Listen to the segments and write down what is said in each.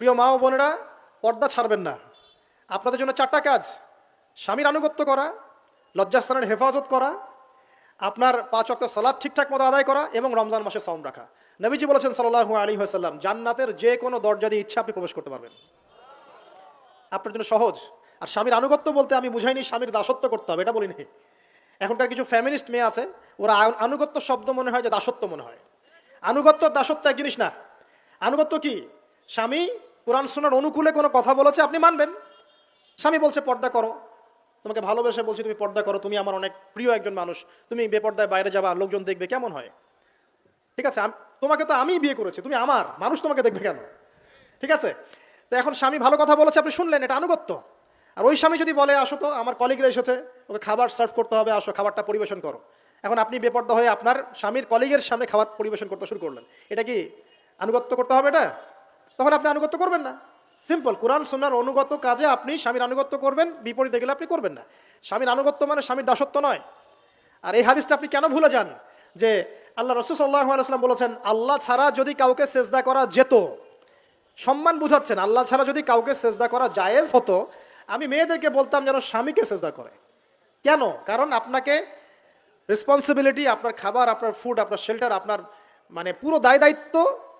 প্রিয় মা ও বোনেরা, পর্দা ছাড়বেন না। আপনাদের জন্য চারটা কাজ। স্বামীর আনুগত্য করা, লজ্জাস্থানের হেফাজত করা, আপনার পাঁচ অক্ট সালাদ ঠিকঠাক মতো আদায় করা এবং রমজান মাসে সম রাখা। নবীজি বলেছেন সাল্লাহু আলী হাসাল্লাম জান্নাতের যে কোনো দরজা দিয়ে ইচ্ছা আপনি প্রবেশ করতে পারবেন। আপনার জন্য সহজ। আর স্বামীর আনুগত্য বলতে আমি বুঝাইনি, স্বামীর দাসত্ব করতে হবে, এটা বলিনি। এখনকার কিছু ফ্যামিলিস্ট মেয়ে আছে, ওরা আনুগত্য শব্দ মনে হয় যে দাসত্ব মনে হয়। আনুগত্য দাসত্ব এক জিনিস না। আনুগত্য কি? স্বামী কোরআন শোনার অনুকূলে কোনো কথা বলেছে, আপনি মানবেন। স্বামী বলছে, পর্দা করো। তোমাকে ভালোবেসে বলছি, তুমি পর্দা করো। তুমি আমার অনেক প্রিয় একজন মানুষ। তুমি বেপর্দায় বাইরে যাবা, লোকজন দেখবে, কেমন হয়? ঠিক আছে তোমাকে তো আমি বিয়ে করেছি, তুমি আমার। মানুষ তোমাকে দেখবে কেন? ঠিক আছে? তো এখন স্বামী ভালো কথা বলেছে, আপনি শুনলেন, এটা আনুগত্য। আর ওই স্বামী যদি বলে, আসো তো, আমার কলিগরা এসেছে, ওকে খাবার সার্ভ করতে হবে, আসো, খাবারটা পরিবেশন করো। এখন আপনি বেপর্দা হয়ে আপনার স্বামীর কলিগের সামনে খাবার পরিবেশন করতে শুরু করলেন। এটা কি আনুগত্য করতে হবে এটা? তখন আপনি আনুগত্য করবেন না। সিম্পল কোরআন সোনার অনুগত কাজে আপনি স্বামীর আনুগত্য করবেন, বিপরীতে গেলে আপনি করবেন না। স্বামীর আনুগত্য মানে স্বামীর দাসত্ব নয়। আর এই হাদিসটা আপনি কেন ভুলে যান? যে আল্লাহ রসুল সাল্লাহ আলাইসাল্লাম বলেছেন, আল্লাহ ছাড়া যদি কাউকে সেজদা করা যেত, সম্মান বুঝাচ্ছেন, আল্লাহ ছাড়া যদি কাউকে সেজদা করা জায়েজ হতো, আমি মেয়েদেরকে বলতাম যেন স্বামীকে সেজদা করে। কেন? কারণ আপনাকে রেসপন্সিবিলিটি আপনার খাবার, আপনার ফুড আপনার শেল্টার আপনার মানে পুরো দায় দায়িত্ব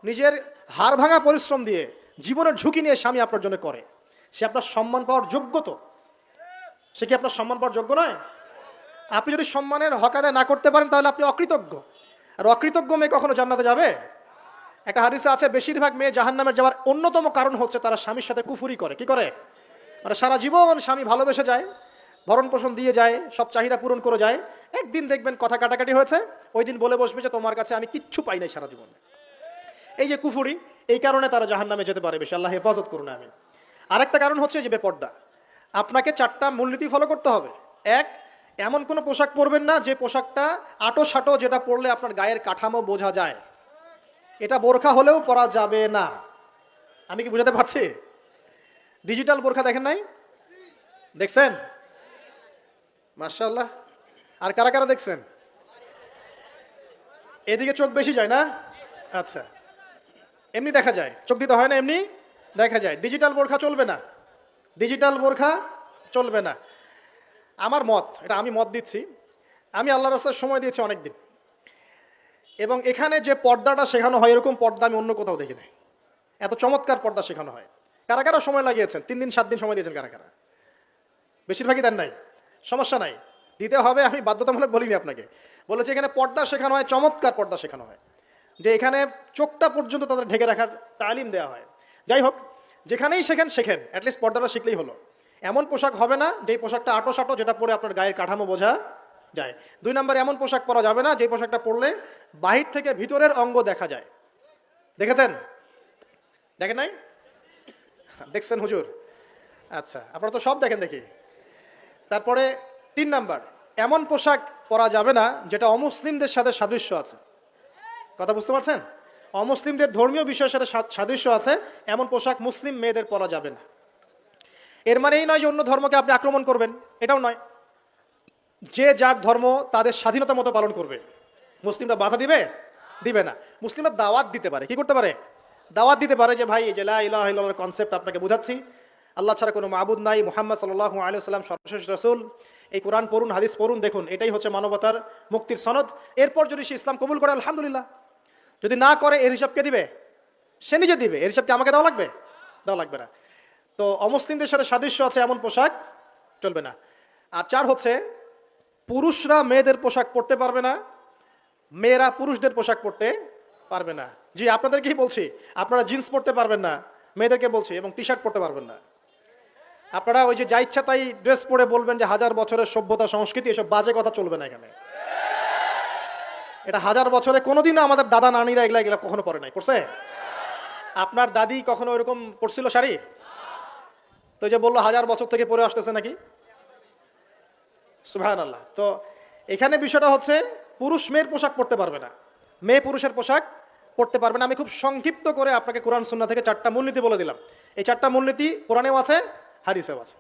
নিজের হাড় ভাঙা পরিশ্রম দিয়ে জীবনের ঝুঁকি নিয়ে স্বামী আপনার জন্য করে। সে আপনার সম্মান পাওয়ার যোগ্য তো? সে কি আপনার সম্মান পাওয়ার যোগ্য নয়? আপনি যদি সম্মানের হক আদায় না করতে পারেন, তাহলে আপনি অকৃতজ্ঞ। আর অকৃতজ্ঞ মেয়ে কখনো জান্নাতে যাবে? একটা হাদিসে আছে, বেশিরভাগ মেয়ে জাহান্নামের যাওয়ার অন্যতম কারণ হচ্ছে তারা স্বামীর সাথে কুফুরি করে। কি করে? মানে সারা জীবন স্বামী ভালোবেসে যায় ভরণ পোষণ দিয়ে যায়, সব চাহিদা পূরণ করে যায়। একদিন দেখবেন কথা কাটাকাটি হয়েছে, ওই দিন বলে বসবে যে, তোমার কাছে আমি কিচ্ছু পাই নাই সারা জীবন। এই যে কুফুরি, এই কারণে তারা জাহান্নামে যেতে পারে বেশি। আল্লাহ হেফাজত করুন আমি আরেকটা কারণ হচ্ছে যে বেপর্দা। আপনাকে চারটা মূলনীতি ফলো করতে হবে। এক, এমন কোনো পোশাক পরবেন না যে পোশাকটা আটো সাটো যেটা পরলে আপনার গায়ের কাঠামো বোঝা যায়। এটা বোরখা হলেও পরা যাবে না। আমি কি বুঝাতে পারছি? ডিজিটাল বোরখা দেখেন নাই? দেখছেন? মার্শাল্লাহ আর কারা কারা দেখছেন? এদিকে চোখ বেশি যায় না? আচ্ছা। এমনি দেখা যায়। চোখ দিতে হয় না এমনি? দেখা যায়। ডিজিটাল বোরখা চলবে না। ডিজিটাল বোরখা চলবে না। আমার মত, এটা আমি মত দিচ্ছি, আমি আল্লাহ রাস্তার সময় দিয়েছি অনেক দিন এবং এখানে যে পর্দাটা শেখানো হয়, এরকম পর্দা আমি অন্য কোথাও দেখি নাই এত চমৎকার পর্দা শেখানো হয়। কারা কারা সময় লাগিয়েছেন? তিন দিন, সাত দিন সময় দিয়েছেন কারা কারা? বেশিরভাগই দেন নাই। সমস্যা নাই। দিতে হবে, আমি বাধ্যতামূলক বলিনি আপনাকে। বলেছি এখানে পর্দা শেখানো হয়, চমৎকার পর্দা শেখানো হয়। যে এখানে চোখটা পর্যন্ত তাদের ঢেকে রাখার তালিম দেওয়া হয়। যাই হোক, যেখানেই শেখেন শেখেন। অ্যাটলিস্ট পর্দাটা শিখলেই হলো। এমন পোশাক হবে না যেই পোশাকটা আটো সাটো, যেটা পরে আপনার গায়ের কাঠামো বোঝা যায়। দুই নম্বর এমন পোশাক পরা যাবে না যে পোশাকটা পরলে বাহির থেকে ভিতরের অঙ্গ দেখা যায়। দেখেছেন? দেখেন নাই? দেখছেন হুজুর? আচ্ছা আপনারা তো সব দেখেন দেখি। তারপরে তিন নাম্বার, এমন পোশাক পরা যাবে না যেটা অমুসলিমদের সাথে সাদৃশ্য আছে। কথা বুঝতে পারছেন? অমুসলিমদের ধর্মীয় বিষয়ের সাথে সাদৃশ্য আছে, এমন পোশাক মুসলিম মেয়েদের পরা যাবে না। এর মানে এই নয় যে অন্য ধর্মকে আপনি আক্রমণ করবেন, এটাও নয়। যে যার ধর্ম তাদের স্বাধীনতা মতো পালন করবে। মুসলিমরা বাধা দিবে? দিবে না। মুসলিমরা দাওয়াত দিতে পারে। কি করতে পারে? দাওয়াত দিতে পারে যে, ভাই যে লা কনসেপ্ট আপনাকে বুঝাচ্ছি। আল্লাহ ছাড়া কোনো মাবুদ নাই। মোহাম্মদ সাল্লাল্লাহু আলাইহি সাল্লাম সর্বশেষ রাসূল। এই কোরআন পড়ুন, হাদিস পড়ুন, দেখুন। এটাই হচ্ছে মানবতার মুক্তির সনদ। এরপর যদি সে ইসলাম কবুল করে, আলহামদুলিল্লাহ। যদি না করে, এর হিসাব কে দিবে? সে নিজে দিবে। এর হিসাব কি আমাকে দেওয়া লাগবে? দেওয়া লাগবে না। তো অমুসলিমদের সাথে সাদৃশ্য আছে এমন পোশাক, চলবে না। আর চার হচ্ছে, পুরুষরা মেয়েদের পোশাক পরতে পারবে না, মেয়েরা পুরুষদের পোশাক পরতে পারবে না। জি, আপনাদেরকেই বলছি, আপনারা জিন্স পরতে পারবেন না, মেয়েদেরকে বলছি, এবং টি শার্ট পরতে পারবেন না। আপনারা ওই যে যা ইচ্ছা তাই ড্রেস পরে বলবেন যে হাজার বছরের সভ্যতা সংস্কৃতি, এসব বাজে কথা চলবে না এখানে। এটা হাজার বছরে কোনোদিনও আমাদের দাদা নানিরা এগুলা এগুলা কখনো পরে নাই করছে আপনার দাদি কখনো ওইরকম পড়ছিল শাড়ি? তো যে বলল হাজার বছর থেকে পরে আসতেছে নাকি? সুহান আল্লাহ তো এখানে বিষয়টা হচ্ছে, পুরুষ মেয়ের পোশাক পরতে পারবে না। মেয়ে পুরুষের পোশাক পারবে না। আমি খুব সংক্ষিপ্ত করে আপনাকে কোরআন সুন্না থেকে চারটা মূলনীতি বলে দিলাম। এই চারটা মূলনীতি কোরআনেও আছে হারিসেও আছে।